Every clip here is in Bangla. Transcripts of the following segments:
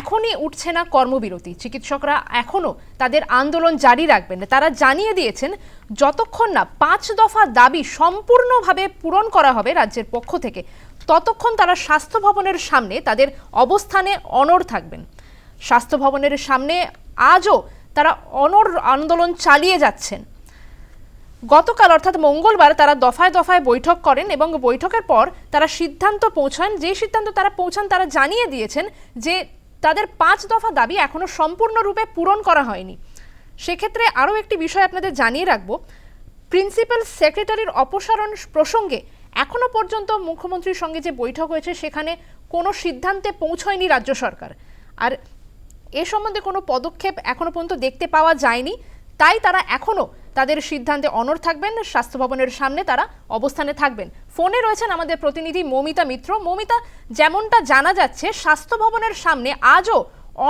এখনই উঠছে না কর্মবিরতি। চিকিৎসকরা এখনও তাদের আন্দোলন জারি রাখবেন। তারা জানিয়ে দিয়েছেন, যতক্ষণ না পাঁচ দফা দাবি সম্পূর্ণভাবে পূরণ করা হবে রাজ্যের পক্ষ থেকে, ততক্ষণ তারা স্বাস্থ্য ভবনের সামনে তাদের অবস্থানে অনড় থাকবেন। স্বাস্থ্য ভবনের সামনে আজও তারা অনড় আন্দোলন চালিয়ে যাচ্ছেন। গতকাল অর্থাৎ মঙ্গলবার তারা দফায় দফায় বৈঠক করেন এবং বৈঠকের পর তারা সিদ্ধান্ত পৌঁছান। যে সিদ্ধান্ত তারা পৌঁছান, তারা জানিয়ে দিয়েছেন যে তাদের পাঁচ দফা দাবি এখনও সম্পূর্ণরূপে পূরণ করা হয়নি। সেক্ষেত্রে আরও একটি বিষয় আপনাদের জানিয়ে রাখব। প্রিন্সিপাল সেক্রেটারির অপসারণ প্রসঙ্গে এখনও পর্যন্ত মুখ্যমন্ত্রীর সঙ্গে যে বৈঠক হয়েছে, সেখানে কোনো সিদ্ধান্তে পৌঁছয়নি রাজ্য সরকার। আর এ সম্বন্ধে কোনো পদক্ষেপ এখনও পর্যন্ত দেখতে পাওয়া যায়নি। তাই তারা এখনও তাদের সিদ্ধান্তে অনর থাকবেন স্বাস্থ্য ভবনের সামনে তারা অবস্থানে থাকবেন। ফোনে রয়েছেন আমাদের প্রতিনিধি মমিতা মিত্র। মমিতা, যেমনটা জানা যাচ্ছে স্বাস্থ্য ভবনের সামনে আজও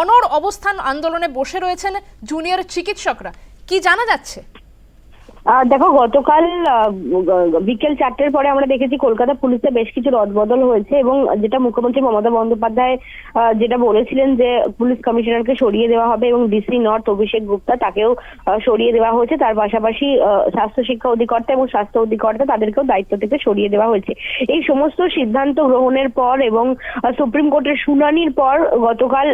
অনর অবস্থান আন্দোলনে বসে রয়েছেন জুনিয়র চিকিৎসকরা। কি জানা যাচ্ছে? আহ, দেখো গতকাল বিকেল চারটের পরে আমরা দেখেছি কলকাতা পুলিশে বেশ কিছু রদবদল হয়েছে এবং যেটা মুখ্যমন্ত্রী মমতা বন্দ্যোপাধ্যায় যেটা বলেছিলেন যে পুলিশ কমিশনারকে সরিয়ে দেওয়া হবে এবং ডিসি নর্থ অভিষেক গুপ্তা তাকেও সরিয়ে দেওয়া হয়েছে। তার পাশাপাশি স্বাস্থ্য শিক্ষা অধিকর্তা এবং স্বাস্থ্য অধিকর্তা তাদেরকেও দায়িত্ব থেকে সরিয়ে দেওয়া হয়েছে। এই সমস্ত সিদ্ধান্ত গ্রহণের পর এবং সুপ্রিম কোর্টের শুনানির পর গতকাল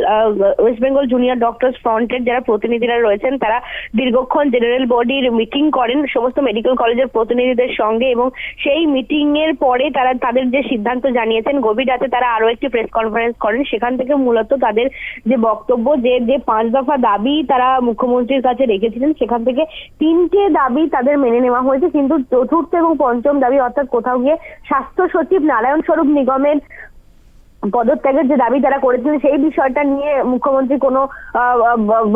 ওয়েস্ট বেঙ্গল জুনিয়র ডক্টরস ফ্রন্টের যারা প্রতিনিধিরা রয়েছেন তারা দীর্ঘক্ষণ জেনারেল বডির মিটিং করেন। সমস্ত মেডিকেল কলেজের প্রতিনিধিদের সঙ্গে এবং সেই মিটিং এর পরে তারা তাদের যে সিদ্ধান্ত জানিয়েছেন, গভীর রাতে তারা আরও একটি প্রেস কনফারেন্স করেন। সেখান থেকে মূলত তাদের যে বক্তব্য, যে যে পাঁচ দফা দাবি তারা মুখ্যমন্ত্রীর কাছে রেখেছিলেন, সেখান থেকে তিনটে দাবি তাদের মেনে নেওয়া হয়েছে। কিন্তু চতুর্থ এবং পঞ্চম দাবি অর্থাৎ কোথাও গিয়ে স্বাস্থ্য সচিব নারায়ণ স্বরূপ নিগমের পদত্যাগের যে দাবি তারা করেছিলেন, সেই বিষয়টা নিয়ে মুখ্যমন্ত্রী কোনো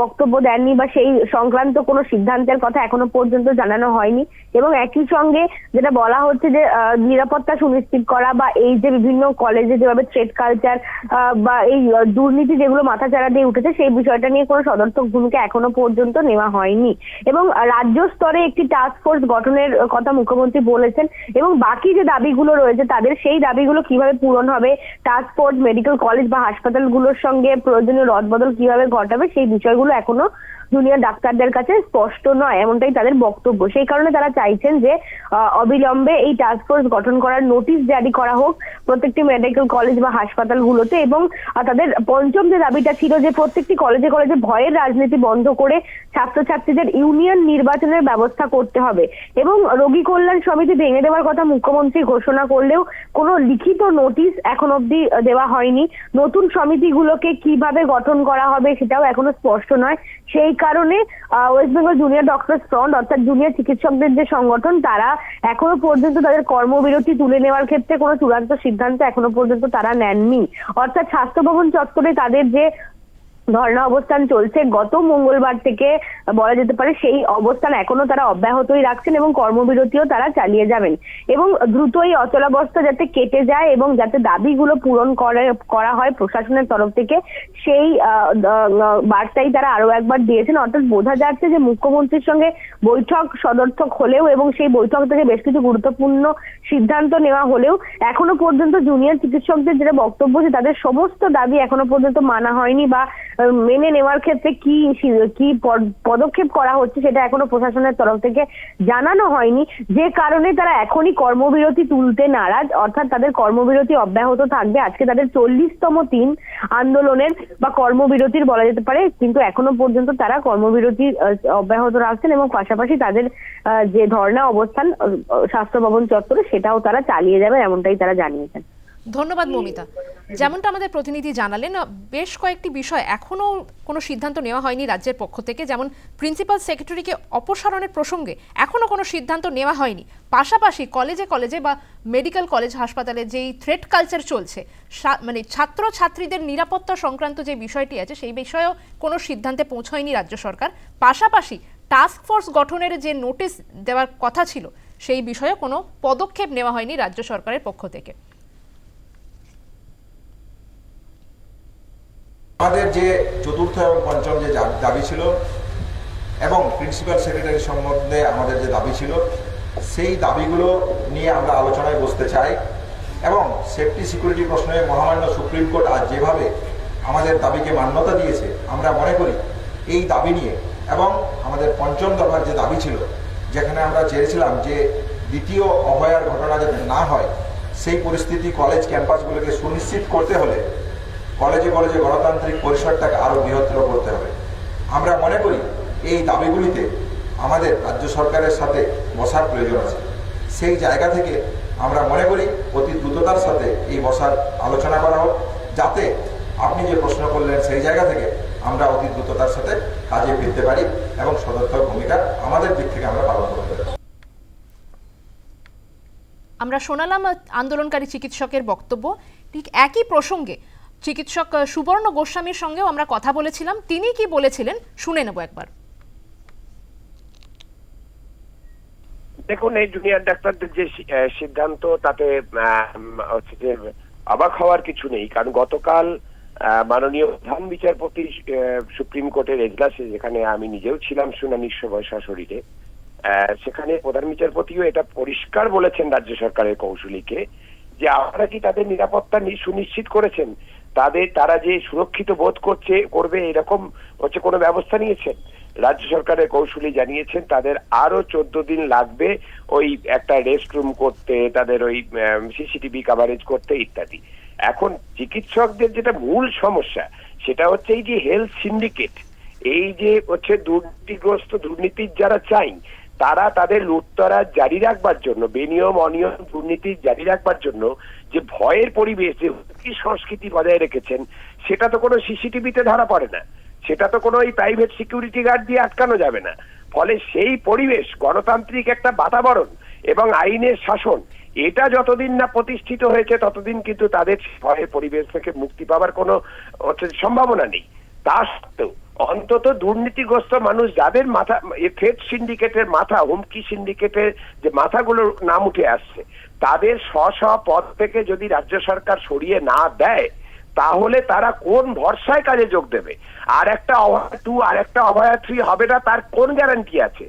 বক্তব্য দেননি বা সেই সংক্রান্ত কোনো সিদ্ধান্তের কথা এখনও পর্যন্ত জানানো হয়নি। এবং একই সঙ্গে যেটা বলা হচ্ছে যে নিরাপত্তা সুনিশ্চিত করা বা এই যে বিভিন্ন কলেজে যেভাবে ট্রেড কালচার বা এই দুর্নীতি যেগুলো মাথাচাড়া দিয়ে উঠেছে, সেই বিষয়টা নিয়ে কোনো সদর্থক ভূমিকা এখনও পর্যন্ত নেওয়া হয়নি। এবং রাজ্য স্তরে একটি টাস্ক ফোর্স গঠনের কথা মুখ্যমন্ত্রী বলেছেন এবং বাকি যে দাবিগুলো রয়েছে তাদের, সেই দাবিগুলো কীভাবে পূরণ হবে টাস্ক ফোর্স মেডিকেল কলেজ বা হাসপাতালগুলোর সঙ্গে প্রয়োজনীয় রদবদল কীভাবে ঘটাবে সেই বিষয়গুলো এখনও জুনিয়র ডাক্তারদের কাছে স্পষ্ট নয়, এমনটাই তাদের বক্তব্য। সেই কারণে তারা চাইছেন যে অবিলম্বে এই টাস্ক ফোর্স গঠন করার নোটিশ জারি করা হোক প্রত্যেকটি মেডিকেল কলেজ বা হাসপাতালগুলোতে এবং তাদের পঞ্চম যে দাবিটা ছিল যে প্রত্যেকটি কলেজে কলেজে ভয়ের রাজনীতি বন্ধ করে ছাত্রছাত্রীদের ইউনিয়ন নির্বাচনের ব্যবস্থা করতে হবে এবং রোগী কল্যাণ সমিতি ভেঙে দেওয়ার কথা মুখ্যমন্ত্রী ঘোষণা করলেও কোনো লিখিত নোটিশ এখন অবধি দেওয়া হয়নি। নতুন সমিতিগুলোকে কীভাবে গঠন করা হবে সেটাও এখনও স্পষ্ট নয়। সেই কারণে West Bengal junior doctor front অর্থাৎ জুনিয়র চিকিৎসকদের যে সংগঠন, তারা এখনও পর্যন্ত তাদের কর্মবিরতি তুলে নেওয়ার ক্ষেত্রে কোনো চূড়ান্ত সিদ্ধান্ত এখনও পর্যন্ত তারা নেননি। অর্থাৎ স্বাস্থ্য ভবন চত্বরে তাদের যে ধর্ণা অবস্থান চলছে। গত মঙ্গলবার থেকে বলা যেতে পারে সেই অবস্থান এখনও তারা অব্যাহতই রাখছেন এবং কর্মবিরতিও তারা চালিয়ে যাবেন। এবং দ্রুতই অচলাবস্থা যাতে কেটে যায় এবং যাতে দাবিগুলো পূরণ করে, করা হয় প্রশাসনের তরফ থেকে, সেই বার্তাই তারা আরও একবার দিয়েছেন। অর্থাৎ বোঝা যাচ্ছে যে মুখ্যমন্ত্রীর সঙ্গে বৈঠক সদর্থক হলেও এবং সেই বৈঠক থেকে বেশ কিছু গুরুত্বপূর্ণ সিদ্ধান্ত নেওয়া হলেও এখনও পর্যন্ত জুনিয়র চিকিৎসকদের যেটা বক্তব্য যে তাদের সমস্ত দাবি এখনও পর্যন্ত মানা হয়নি বা মেনে নেওয়ার ক্ষেত্রে কি কি পদ- পদক্ষেপ করা হচ্ছে সেটা এখনও প্রশাসনের তরফ থেকে জানানো হয়নি। যে কারণে তারা এখনই কর্মবিরতি তুলতে নারাজ, অর্থাৎ তাদের কর্মবিরতি অব্যাহত থাকবে। আজকে তাদের চল্লিশতম দিন আন্দোলনের বা কর্মবিরতির বলা যেতে পারে, কিন্তু এখনও পর্যন্ত তারা কর্মবিরতি অব্যাহত রাখছেন এবং পাশাপাশি তাদের যে ধর্ণা অবস্থান স্বাস্থ্য ভবন চত্বরে সেটাও তারা চালিয়ে যাবে এমনটাই তারা জানিয়েছেন। ধন্যবাদ, মমিতা। যেমনটা আমাদের প্রতিনিধি জানালেন, বেশ কয়েকটি বিষয় এখনও কোনো সিদ্ধান্ত নেওয়া হয়নি রাজ্যের পক্ষ থেকে। যেমন প্রিন্সিপাল সেক্রেটারিকে অপসারণের প্রসঙ্গে এখনও কোনো সিদ্ধান্ত নেওয়া হয়নি। পাশাপাশি কলেজে কলেজে বা মেডিকেল কলেজ হাসপাতালে যেই থ্রেড কালচার চলছে মানে ছাত্র ছাত্রীদের নিরাপত্তা সংক্রান্ত যে বিষয়টি আছে, সেই বিষয়েও কোনো সিদ্ধান্তে পৌঁছয়নি রাজ্য সরকার। পাশাপাশি টাস্ক ফোর্স গঠনের যে নোটিশ দেওয়ার কথা ছিল, সেই বিষয়ে কোনো পদক্ষেপ নেওয়া হয়নি রাজ্য সরকারের পক্ষ থেকে। আমাদের যে চতুর্থ এবং পঞ্চম যে দাবি ছিল, এবং প্রিন্সিপাল সেক্রেটারি সম্বন্ধে আমাদের যে দাবি ছিল, সেই দাবিগুলো নিয়ে আমরা আলোচনায় বসতে চাই। এবং সেফটি সিকিউরিটি প্রশ্নে মহামান্য সুপ্রিম কোর্ট আজ যেভাবে আমাদের দাবিকে মান্যতা দিয়েছে, আমরা মনে করি এই দাবি নিয়ে এবং আমাদের পঞ্চম দফার যে দাবি ছিল, যেখানে আমরা চেয়েছিলাম যে দ্বিতীয় অভয়ার ঘটনা যাতে না হয়, সেই পরিস্থিতি কলেজ ক্যাম্পাসগুলোকে সুনিশ্চিত করতে হলে কলেজে কলেজে গণতান্ত্রিক পরিসরটাকে আরও বৃহত্তর করতে হবে। আমরা মনে করি এই দাবিগুলিতে আমাদের রাজ্য সরকারের সাথে বসার প্রয়োজন আছে। সেই জায়গা থেকে আমরা মনে করি অতি দ্রুততার সাথে এই বসার আলোচনা করা হোক, যাতে আপনি যে প্রশ্ন করলেন সেই জায়গা থেকে আমরা অতি দ্রুততার সাথে কাজে ফিরতে পারি এবং সদর্থক ভূমিকা আমাদের দিক থেকে আমরা পালন করতে পারি। আমরা শোনালাম আন্দোলনকারী চিকিৎসকের বক্তব্য। ঠিক একই প্রসঙ্গে চিকিৎসক সুবর্ণ গোস্বামীর সঙ্গেও আমরা কথা বলেছিলাম। তিনি কি বলেছিলেন? শুনে নেব একবার। দেখুন এই জুনিয়র ডাক্তারদের যে সিদ্ধান্ত তাতে হচ্ছে যে অবাক হওয়ার কিছু নেই। কারণ গতকাল মাননীয় প্রধান বিচারপতি সুপ্রিম কোর্টের এজলাসে যেখানে আমি নিজেও ছিলাম শুনানির সময় আহ, সেখানে প্রধান বিচারপতিও এটা পরিষ্কার বলেছেন রাজ্য সরকারের কৌশলীকে যে আপনারা কি তাদের নিরাপত্তা সুনিশ্চিত করেছেন? তাদের, তারা যে সুরক্ষিত বোধ করছে, করবে, এরকম হচ্ছে কোনো ব্যবস্থা নিয়েছেন? রাজ্য সরকারের কৌশলী জানিয়েছেন, তাদের আরও চোদ্দ দিন লাগবে ওই একটা রেস্ট রুম করতে, তাদের ওই সিসিটিভি কাভারেজ করতে, ইত্যাদি। এখন চিকিৎসকদের যেটা মূল সমস্যা, সেটা হচ্ছে এই যে হেলথ সিন্ডিকেট এই যে হচ্ছে দুর্নীতিগ্রস্ত দুর্নীতির যারা চাই তারা তাদের লুটতরা জারি রাখবার জন্য, বেনিয়ম, অনিয়ম দুর্নীতি জারি রাখবার জন্য যে ভয়ের পরিবেশ যে হুমকি সংস্কৃতি বজায় রেখেছেন, সেটা তো কোনো সিসিটিভিতে ধরা পড়ে না। সেটা তো কোনো এই প্রাইভেট সিকিউরিটি গার্ড দিয়ে আটকানো যাবে না। ফলে সেই পরিবেশ, গণতান্ত্রিক একটা বাতাবরণ এবং আইনের শাসন, এটা যতদিন না প্রতিষ্ঠিত হয়েছে, ততদিন কিন্তু তাদের ভয়ের পরিবেশ থেকে মুক্তি পাওয়ার কোনো সম্ভাবনা নেই। তা সত্ত্বেও অন্তত দুর্নীতিগ্রস্ত মানুষ যাদের মাথা ফেড সিন্ডিকেটের মাথা, হুমকি সিন্ডিকেটের যে মাথাগুলোর নাম উঠে আসছে, তাদের স্ব স্ব পদ থেকে যদি রাজ্য সরকার সরিয়ে না দেয়, তাহলে তারা কোন ভরসায় কাজে যোগ দেবে? আর একটা অভয়া টু আর একটা অভয়া থ্রি হবে না, তার কোন গ্যারান্টি আছে?